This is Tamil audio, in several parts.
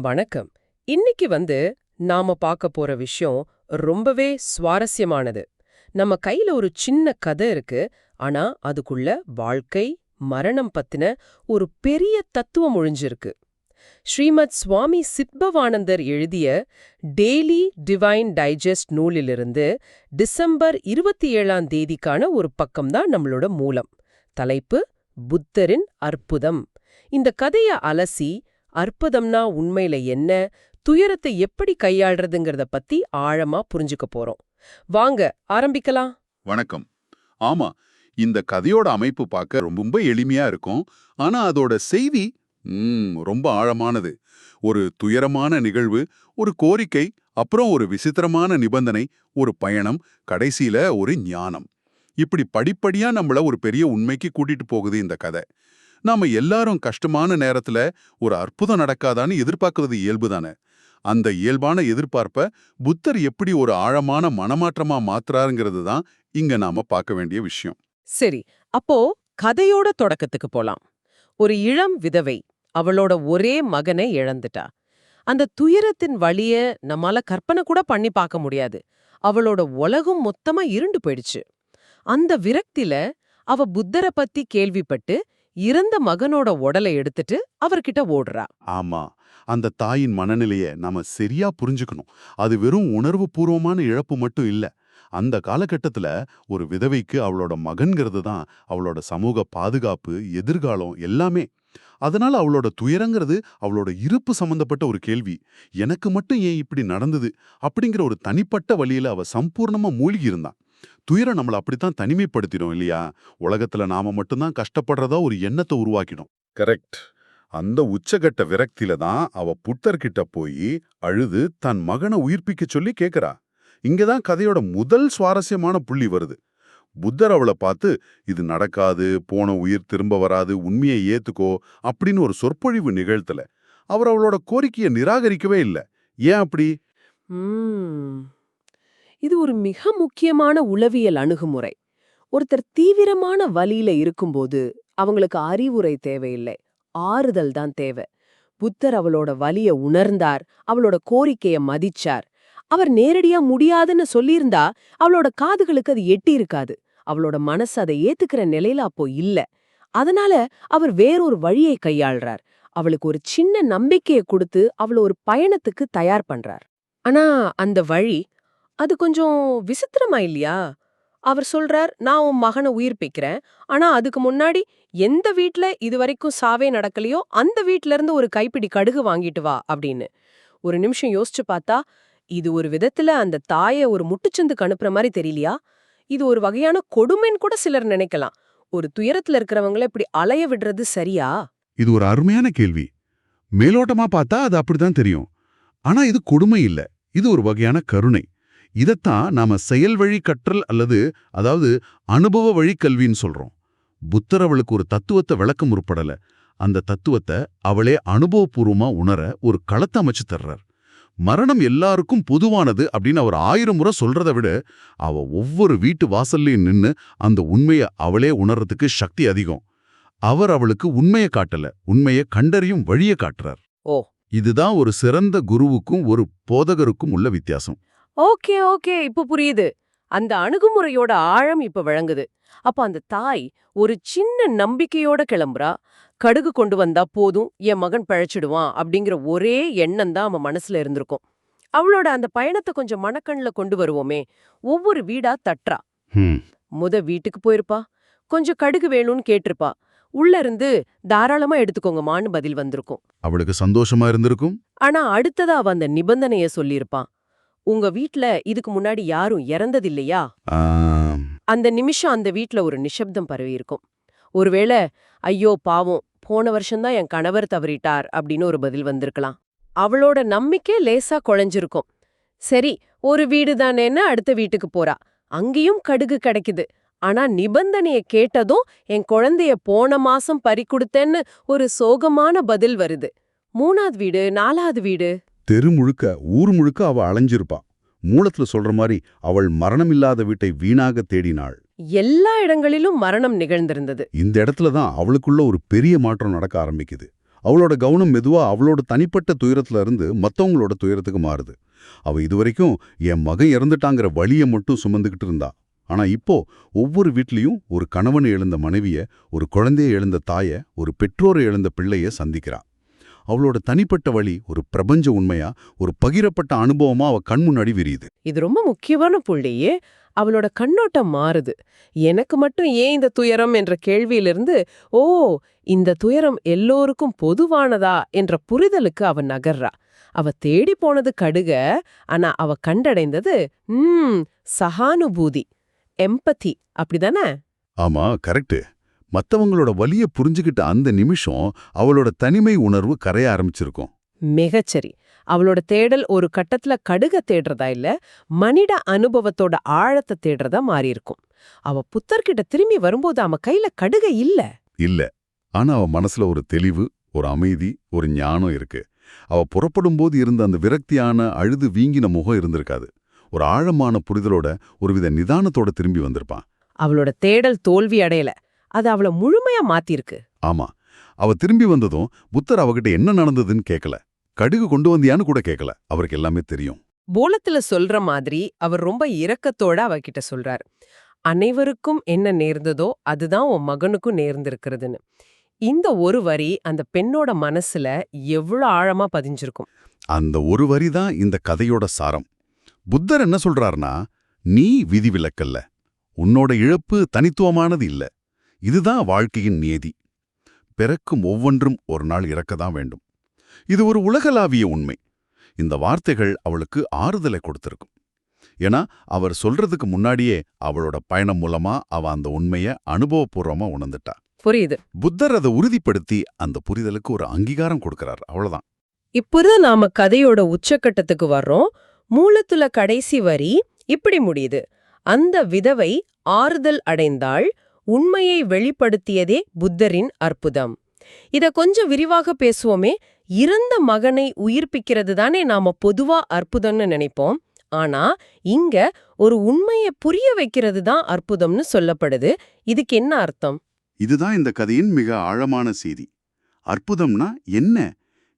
வணக்கம். இன்னைக்கு வந்து நாம பார்க்க போற விஷயம் ரொம்பவே சுவாரஸ்யமானது. நம்ம கையில ஒரு சின்ன கதை இருக்கு. ஆனா அதுக்குள்ள வாழ்க்கை மரணம் பத்தின ஒரு பெரிய தத்துவம் ஒழிஞ்சிருக்கு. ஸ்ரீமத் சுவாமி சித்பவானந்தர் எழுதிய டெய்லி டிவைன் டைஜஸ்ட் நூலிலிருந்து டிசம்பர் இருபத்தி ஏழாம் தேதிக்கான ஒரு பக்கம்தான் நம்மளோட மூலம். தலைப்பு புத்தரின் அற்புதம். இந்த கதைய அலசி அற்புதம்னா உண்மையில என்ன? துயரத்தை எப்படி கையாள்றதுங்கிறத பத்தி ஆழமா புரிஞ்சுக்க போறோம். வாங்க ஆரம்பிக்கலாம். வணக்கம். ஆமா இந்த கதையோட அமைப்பு பார்க்க ரொம்ப எளிமையா இருக்கும். ஆனா அதோட செய்தி ரொம்ப ஆழமானது. ஒரு துயரமான நிகழ்வு ஒரு கோரிக்கை அப்புறம் ஒரு விசித்திரமான நிபந்தனை ஒரு பயணம் கடைசியில ஒரு ஞானம். இப்படி படிப்படியா நம்மள ஒரு பெரிய உண்மைக்கு கூட்டிட்டு போகுது இந்த கதை. நாம எல்லாரும் கஷ்டமான நேரத்துல ஒரு அற்புதம் நடக்காதான்னு எதிர்பார்க்கறது இயல்புதானே அந்த இயல்பான எதிர்பார்ப்ப புத்தர் எப்படி ஒரு ஆழமான மனமாற்றமா மாத்துறாருங்கிறது தான் இங்க நாம பார்க்க வேண்டிய விஷயம். சரி அப்போ கதையோட தொடக்கத்துக்கு போலாம். ஒரு இளம் விதவை அவளோட ஒரே மகனை இழந்துட்டா. அந்த துயரத்தின் வழிய நம்மால கற்பனை கூட பண்ணி பார்க்க முடியாது. அவளோட உலகம் மொத்தமா இருண்டு போயிடுச்சு. அந்த விரக்தில அவ புத்தரை பத்தி கேள்விப்பட்டு இறந்த மகனோட உடலை எடுத்துட்டு அவர்கிட்ட ஓடுறா. ஆமா. அந்த தாயின் மனநிலைய நாம சரியா புரிஞ்சுக்கணும். அது வெறும் உணர்வு பூர்வமான இழப்பு மட்டும் இல்ல. அந்த காலகட்டத்துல ஒரு விதவைக்கு அவளோட மகன்கிறது தான் அவளோட சமூக பாதுகாப்பு எதிர்காலம் எல்லாமே. அதனால அவளோட துயரங்கிறது அவளோட இருப்பு சம்பந்தப்பட்ட ஒரு கேள்வி. எனக்கு மட்டும் ஏன் இப்படி நடந்தது? அப்படிங்கிற ஒரு தனிப்பட்ட வழியில அவ சம்பூர்ணமா மூழ்கி இருந்தான். துயரம் நம்மள அப்படித்தான் தனிமைப்படுத்திடும் இல்லையா? உலகத்துல நாம மட்டும்தான் கஷ்டப்படுறதா ஒரு எண்ணத்தை உருவாக்கிடும். கரெக்ட் அந்த உச்சகட்ட விரக்தியில தான் அவ புத்தர்கிட்ட போய் அழுது தன் மகனை உயிர்ப்பிக்க சொல்லி கேக்குறா. இங்கதான் கதையோட முதல் சுவாரஸ்யமான புள்ளி வருது. புத்தர் அவளை பார்த்து இது நடக்காது போன உயிர் திரும்ப வராது உண்மையை ஏத்துக்கோ அப்படின்னு ஒரு சொற்பொழிவு நிகழ்த்தல. அவர் அவளோட கோரிக்கையை நிராகரிக்கவே இல்லை. ஏன் அப்படி? ம். இது ஒரு மிக முக்கியமான உளவியல் அணுகுமுறை. ஒருத்தர் தீவிரமான வலியில இருக்கும்போது அவங்களுக்கு அறிவுரை தேவையில்லை. ஆறுதல் தான் தேவை. புத்தர் அவளோட வலிய உணர்ந்தார். அவளோட கோரிக்கைய மதிச்சார். அவர் நேரடியா முடியாதுன்னு சொல்லியிருந்தா அவளோட காதுகளுக்கு அது எட்டி இருக்காது. அவளோட மனசு அதை ஏத்துக்கிற நிலையில அப்போ இல்ல. அதனால அவர் வேறொரு வழியை கையாள்றார். அவளுக்கு ஒரு சின்ன நம்பிக்கையை கொடுத்து அவள ஒரு பயணத்துக்கு தயார் பண்றார். ஆனா அந்த வழி அது கொஞ்சம் விசித்திரமா இல்லையா? அவர் சொல்றார் நான் உன் மகனை உயிர்ப்பிக்கிறேன் ஆனா அதுக்கு முன்னாடி எந்த வீட்ல இதுவரைக்கும் சாவே நடக்கலையோ அந்த வீட்ல இருந்து ஒரு கைப்பிடி கடுகு வாங்கிட்டு வா அப்படின்னு. ஒரு நிமிஷம் யோசிச்சு பார்த்தா இது ஒரு விதத்துல அந்த தாயை ஒரு முட்டுச்சந்துக்கு அனுப்புற மாதிரி தெரியலையா? இது ஒரு வகையான கொடுமைன்னு கூட சிலர் நினைக்கலாம். ஒரு துயரத்துல இருக்கிறவங்கள இப்படி அலைய விடுறது சரியா? இது ஒரு அருமையான கேள்வி. மேலோட்டமா பார்த்தா அது அப்படிதான் தெரியும். ஆனா இது கொடுமை இல்ல. இது ஒரு வகையான கருணை. இதத்தான் நாம செயல் வழி கற்றல் அல்லது அதாவது அனுபவ வழி கல்வின்னு சொல்றோம். புத்தர் அவளுக்கு ஒரு தத்துவத்தை விளக்க முற்படல. அந்த தத்துவத்தை அவளே அனுபவபூர்வமா உணர ஒரு களத்தை அமைச்சு தர்றார். மரணம் எல்லாருக்கும் பொதுவானது அப்படின்னு அவர் ஆயிரம் முறை சொல்றதை விட அவ ஒவ்வொரு வீட்டு வாசல்லையும் நின்னு அந்த உண்மையை அவளே உணர்றதுக்கு சக்தி அதிகம். அவர் அவளுக்கு உண்மையை காட்டல. உண்மையை கண்டறியும் வழியை காட்டுறார். ஓ. இதுதான் ஒரு சிறந்த குருவுக்கும் ஒரு போதகருக்கும் உள்ள வித்தியாசம். ஓகே ஓகே இப்ப புரியுது. அந்த அணுகுமுறையோட ஆழம் இப்ப விளங்குது. அப்ப அந்த தாய் ஒரு சின்ன நம்பிக்கையோட கிளம்புறா. கடுகு கொண்டு வந்தா போதும் என் மகன் பழைச்சிடுவான் அப்படிங்கிற ஒரே எண்ணம் தான் அவன் மனசுல இருந்திருக்கும். அவளோட அந்த பயணத்தை கொஞ்சம் மனக்கண்ல கொண்டு வருவோமே. ஒவ்வொரு வீடா தட்டுறா. முத வீட்டுக்கு போயிருப்பா. கொஞ்சம் கடுகு வேணும்னு கேட்டிருப்பா. உள்ள இருந்து தாராளமா எடுத்துக்கோங்கம்மான்னு பதில் வந்திருக்கும். அவளுக்கு சந்தோஷமா இருந்திருக்கும்? ஆனா அடுத்ததா அவ அந்த நிபந்தனைய சொல்லியிருப்பான் உங்க வீட்ல இதுக்கு முன்னாடி யாரும் இறந்ததில்லையா? அந்த நிமிஷம் அந்த வீட்ல ஒரு நிஷப்தம் பரவி இருக்கும். ஒருவேளை ஐயோ பாவம் போன வருஷம்தான் என் கணவர் தவறிட்டார் அப்படின்னு ஒரு பதில் வந்திருக்கலாம். அவளோட நம்பிக்கை லேசா குழஞ்சிருக்கும். சரி ஒரு வீடு தானேன்னு அடுத்த வீட்டுக்கு போறா. அங்கேயும் கடுகு கிடைக்குது. ஆனா நிபந்தனைய கேட்டதும் என் குழந்தைய போன மாசம் பறி கொடுத்தேன்னு ஒரு சோகமான பதில் வருது. மூணாவது வீடு நாலாவது வீடு? தெரு முழுக்க ஊர் முழுக்க அவ அலைஞ்சிருப்பா. மூலத்துல சொல்ற மாதிரி அவள் மரணமில்லாத வீட்டை வீணாக தேடினாள். எல்லா இடங்களிலும் மரணம் நிகழ்ந்திருந்தது. இந்த இடத்துல தான் அவளுக்குள்ள ஒரு பெரிய மாற்றம் நடக்க ஆரம்பிக்குது. அவளோட கவனம் மெதுவா அவளோட தனிப்பட்ட துயரத்துல இருந்து மத்தவங்களோட துயரத்துக்கு மாறுது. அவ இதுவரைக்கும் என் மகன் இறந்துட்டாங்கிற வலியை மட்டும் சுமந்துக்கிட்டு இருந்தா. ஆனா இப்போ ஒவ்வொரு வீட்லயும் ஒரு கணவனை இழந்த மனைவிய ஒரு குழந்தையை இழந்த தாய ஒரு பெற்றோரை இழந்த பிள்ளைய சந்திக்கிறா. அவளோட தனிப்பட்ட வழி ஒரு பிரபஞ்ச உண்மையா ஒரு பகிரப்பட்ட அனுபவமா அவ கண் முன்னாடி விரியுது. இது ரொம்ப முக்கியமான புள்ளியே. அவளோட கண்ணோட்டம் மாறுது. எனக்கு மட்டும் ஏன் இந்த துயரம் என்ற கேள்வியிலிருந்து ஓ இந்த துயரம் எல்லோருக்கும் பொதுவானதா? என்ற புரிதலுக்கு அவ நகர்றா. அவ தேடி போனது கடுக ஆனா அவ கண்டடைந்தது ம் சகானுபூதி எம்பதி அப்படிதானே? ஆமா கரெக்ட் மத்தவங்களோட வலிய புரிஞ்சுக்கிட்ட அந்த நிமிஷம் அவளோட தனிமை உணர்வு கரைய ஆரம்பிச்சிருக்கும். மிகச்சரி அவளோட தேடல் ஒரு கட்டத்துல கடுக தேடுறதா இல்ல மனித அனுபவத்தோட ஆழத்தை தேடுறதா மாறி இருக்கும் அவ புத்தர்கிட்ட திரும்பி வரும்போது அவ கையில கடுக இல்ல. இல்ல. ஆனா அவ மனசுல ஒரு தெளிவு ஒரு அமைதி ஒரு ஞானம் இருக்கு. அவ புறப்படும்போது இருந்த அந்த விரக்தியான அழுது வீங்கின முகம் இருந்திருக்காது. ஒரு ஆழமான புரிதலோட ஒருவித நிதானத்தோட திரும்பி வந்திருப்பான். அவளோட தேடல் தோல்வி அடையல. அது அவள முழுமையா மாத்திருக்கு ஆமா. அவ திரும்பி வந்ததும் புத்தர் அவகிட்ட என்ன நடந்ததுன்னு கேட்கல கடுகு கொண்டு வந்தியான்னு கூட கேட்கல அவருக்கு எல்லாமே தெரியும். போலத்துல சொல்ற மாதிரி அவர் ரொம்ப இரக்கத்தோட அவகிட்ட சொல்றார். அனைவருக்கும் என்ன நேர்ந்ததோ அதுதான் உன் மகனுக்கும் நேர்ந்திருக்கிறதுன்னு. இந்த ஒரு வரி அந்த பெண்ணோட மனசுல எவ்வளவு ஆழமா பதிஞ்சிருக்கும். அந்த ஒரு வரி தான் இந்த கதையோட சாரம். புத்தர் என்ன சொல்றாருன்னா நீ விதிவிலக்கல்ல உன்னோட இழப்பு தனித்துவமானது இல்ல. இதுதான் வாழ்க்கையின் நியதி. பிறக்கும் ஒவ்வொன்றும் ஒரு நாள் இறக்கதான் வேண்டும். இது ஒரு உலகளாவிய உண்மை. இந்த வார்த்தைகள் அவளுக்கு ஆறுதலை கொடுத்திருக்கும். ஏன்னா அவர் சொல்றதுக்கு முன்னாடியே அவளோட பயணம் மூலமா அவ அந்த உண்மைய அனுபவபூர்வமா உணர்ந்துட்டா. புரியுது. புத்தர் அதை உறுதிப்படுத்தி அந்த புரிதலுக்கு ஒரு அங்கீகாரம் கொடுக்கறார். அவ்வளவுதான். இப்போது நாம கதையோட உச்சக்கட்டத்துக்கு வர்றோம். மூலத்துல கடைசி வரி இப்படி முடியுது. அந்த விதவை ஆறுதல் அடைந்தாள். உண்மையை வெளிப்படுத்தியதே புத்தரின் அற்புதம். இத கொஞ்சம் விரிவாக பேசுவோமே. இறந்த மகனை உயிர்ப்பிக்கிறது தானே நாம பொதுவா அற்புதம்னு நினைப்போம். ஆனா இங்க ஒரு உண்மையை புரிய வைக்கிறது தான் அற்புதம்னு சொல்லப்படுது. இதுக்கு என்ன அர்த்தம்? இதுதான் இந்த கதையின் மிக ஆழமான செய்தி. அற்புதம்னா என்ன?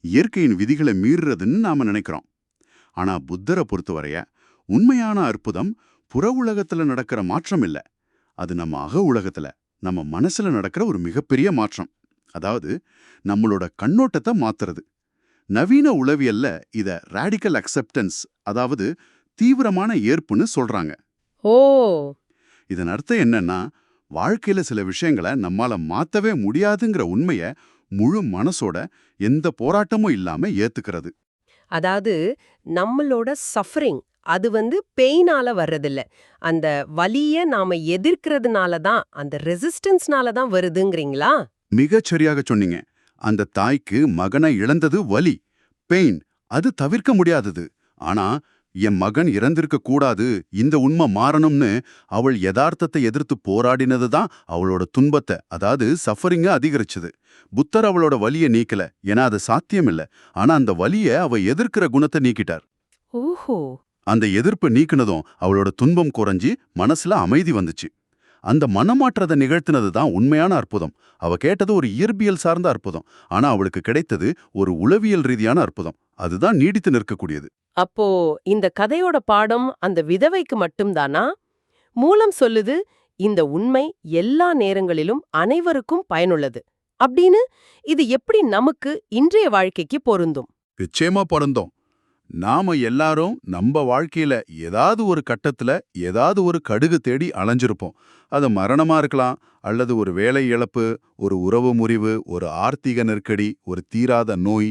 இயற்கையின் விதிகளை மீறுறதுன்னு நாம நினைக்கிறோம். ஆனா புத்தரை பொறுத்தவரைய உண்மையான அற்புதம் புற உலகத்துல நடக்கிற மாற்றம் இல்ல. அது நம்ம அக உலகத்துல நம்ம மனசுல நடக்கிற ஒரு மிகப்பெரிய மாற்றம். அதாவது நம்மளோட கண்ணோட்டத்தை மாத்துறது. நவீன உளவியல்ல இத ரேடிக்கல் அக்செப்டன்ஸ் அதாவது தீவிரமான ஏற்புன்னு சொல்றாங்க. ஓ! இதன் அர்த்தம் என்னன்னா வாழ்க்கையில சில விஷயங்களை நம்மால மாத்தவே முடியாதுங்கிற உண்மைய முழு மனசோட எந்த போராட்டமும் இல்லாம ஏத்துக்கிறது. அதாவது நம்மளோட சஃபரிங் அது வந்து பெயினால வர்றதில்ல. அந்த வலிய நாம எதிர்க்கிறதுனால தான் அந்த ரெசிஸ்டன்ஸ்னால தான் வருதுங்கிறீங்களா? மிகச் சரியாக சொன்னீங்க. அந்த தாய்க்கு மகனை இழந்தது வலி பெயின் அது தவிர்க்க முடியாதது. ஆனா என் மகன் இறந்திருக்க கூடாது இந்த உண்மை மாறணும்னு அவள் யதார்த்தத்தை எதிர்த்து போராடினது தான் அவளோட துன்பத்தை அதாவது சஃபரிங்க அதிகரிச்சது. புத்தர் அவளோட வலியை நீக்கல ஏன்னா அது சாத்தியமில்ல. ஆனா அந்த வலிய அவ எதிர்க்கிற குணத்தை நீக்கிட்டார். ஓஹோ. அந்த எதிர்ப்பு நீக்கினதும் அவளோட துன்பம் குறைஞ்சி மனசுல அமைதி வந்துச்சு. அந்த மனமாற்றத்தை நிகழ்த்தினது தான் உண்மையான அற்புதம். அவ கேட்டது ஒரு இயற்பியல் சார்ந்த அற்புதம். ஆனா அவளுக்கு கிடைத்தது ஒரு உளவியல் ரீதியான அற்புதம். அதுதான் நீடித்து நிற்கக்கூடியது. அப்போ இந்த கதையோட பாடம் அந்த விதவைக்கு மட்டும்தானா? மூலம் சொல்லுது இந்த உண்மை எல்லா நேரங்களிலும் அனைவருக்கும் பயனுள்ளது அப்படின்னு இது எப்படி நமக்கு இன்றைய வாழ்க்கைக்கு பொருந்தும்? நிச்சயமா பிறந்தோம் நாம எல்லாரும் நம்ம வாழ்க்கையில ஏதாவது ஒரு கட்டத்துல ஏதாவது ஒரு கடுகு தேடி அலைஞ்சிருப்போம். அது மரணமா இருக்கலாம் அல்லது ஒரு வேலை இழப்பு ஒரு உறவு முறிவு ஒரு ஆர்த்திக நெருக்கடி ஒரு தீராத நோய்.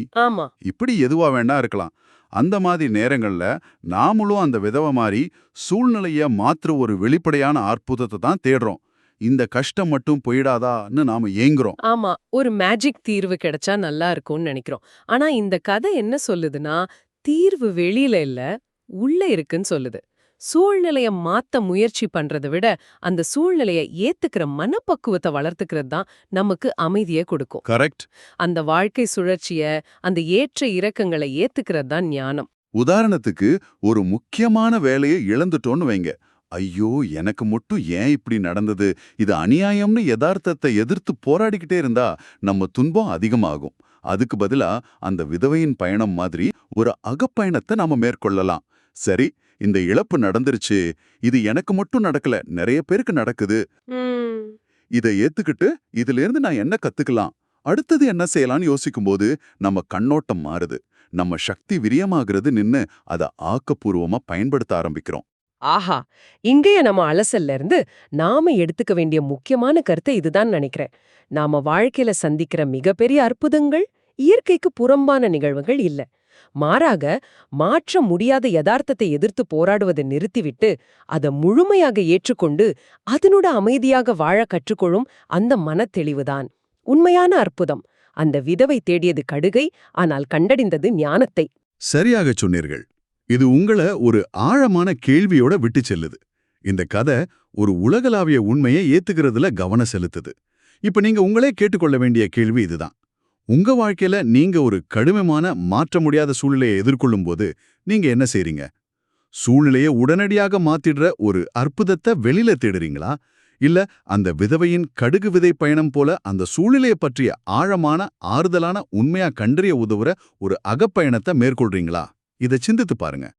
இப்படி எதுவா வேணா இருக்கலாம். அந்த மாதிரி நேரங்கள்ல நாமளும் அந்த விதவை மாதிரி சூழ்நிலைய மாற்ற ஒரு வெளிப்படையான அற்புதத்தை தான் தேடுறோம். இந்த கஷ்டம் மட்டும் போயிடாதான்னு நாம ஏங்குறோம். ஆமா. ஒரு மேஜிக் தீர்வு கிடைச்சா நல்லா இருக்கும்னு நினைக்கிறோம். ஆனா இந்த கதை என்ன சொல்லுதுன்னா தீர்வு வெளியில இல்ல உள்ள இருக்குன்னு சொல்லுது. சூழ்நிலைய மாத்த முயற்சி பண்றதை விட அந்த சூழ்நிலைய ஏத்துக்கிற மனப்பக்குவத்தை வளர்த்துக்கிறது தான் நமக்கு அமைதியை கொடுக்கும். கரெக்ட். அந்த வாழ்க்கை சுழற்சிய அந்த ஏற்ற இறக்கங்களை ஏத்துக்கிறது தான் ஞானம். உதாரணத்துக்கு ஒரு முக்கியமான வேலையை இழந்துட்டோன்னு வைங்க. ஐயோ எனக்கு மட்டும் ஏன் இப்படி நடந்தது? இது அநியாயம்னு யதார்த்தத்தை எதிர்த்து போராடிக்கிட்டே இருந்தா நம்ம துன்பம் அதிகமாகும். அதுக்கு பதிலா அந்த விதவையின் பயணம் மாதிரி ஒரு அகப்பயணத்தை நாம மேற்கொள்ளலாம். சரி இந்த இழப்பு நடந்துருச்சு. இது எனக்கு மட்டும் நடக்கல நிறைய பேருக்கு நடக்குது. இதை ஏத்துக்கிட்டு இதுல இருந்து நான் என்ன கத்துக்கலாம்? அடுத்தது என்ன செய்யலாம்னு யோசிக்கும்போது நம்ம கண்ணோட்டம் மாறுது. நம்ம சக்தி விரியமாகிறது நின்னு அதை ஆக்கப்பூர்வமா பயன்படுத்த ஆரம்பிக்கிறோம். ஆஹா இன்றைய நம்ம அலசல்ல இருந்து நாம எடுத்துக்க வேண்டிய முக்கியமான கருத்தை இதுதான் நினைக்கிறேன். நாம வாழ்க்கையில சந்திக்கிற மிகப்பெரிய அற்புதங்கள் இயற்கைக்கு புறம்பான நிகழ்வுகள் இல்ல. மாறாக மாற்ற முடியாத யதார்த்தத்தை எதிர்த்து போராடுவதை நிறுத்திவிட்டு அதை முழுமையாக ஏற்றுக்கொண்டு அதனோட அமைதியாக வாழ கற்றுக்கொள்ளும் அந்த மனத்தெளிவுதான் உண்மையான அற்புதம். அந்த விதவை தேடியது கடுகை ஆனால் கண்டடைந்தது ஞானத்தை. சரியாக சொன்னீர்கள். இது உங்களை ஒரு ஆழமான கேள்வியோட விட்டு செல்லுது. இந்த கதை ஒரு உலகளாவிய உண்மையை ஏத்துக்கிறதுல கவனம் செலுத்துது. இப்ப நீங்க உங்களே கேட்டுக்கொள்ள வேண்டிய கேள்வி இதுதான். உங்க வாழ்க்கையில நீங்க ஒரு கடுமையான மாற்ற முடியாத சூழ்நிலையை எதிர்கொள்ளும் போது நீங்க என்ன செய்றீங்க? சூழ்நிலையை உடனடியாக மாத்திடுற ஒரு அற்புதத்தை வெளியில தேடுறீங்களா? இல்ல அந்த விதவையின் கடுகு விதை பயணம் போல அந்த சூழ்நிலையை பற்றிய ஆழமான ஆறுதலான உண்மையா கண்டறிய உதவுற ஒரு அகப்பயணத்தை மேற்கொள்றீங்களா? இதை சிந்தித்து பாருங்க.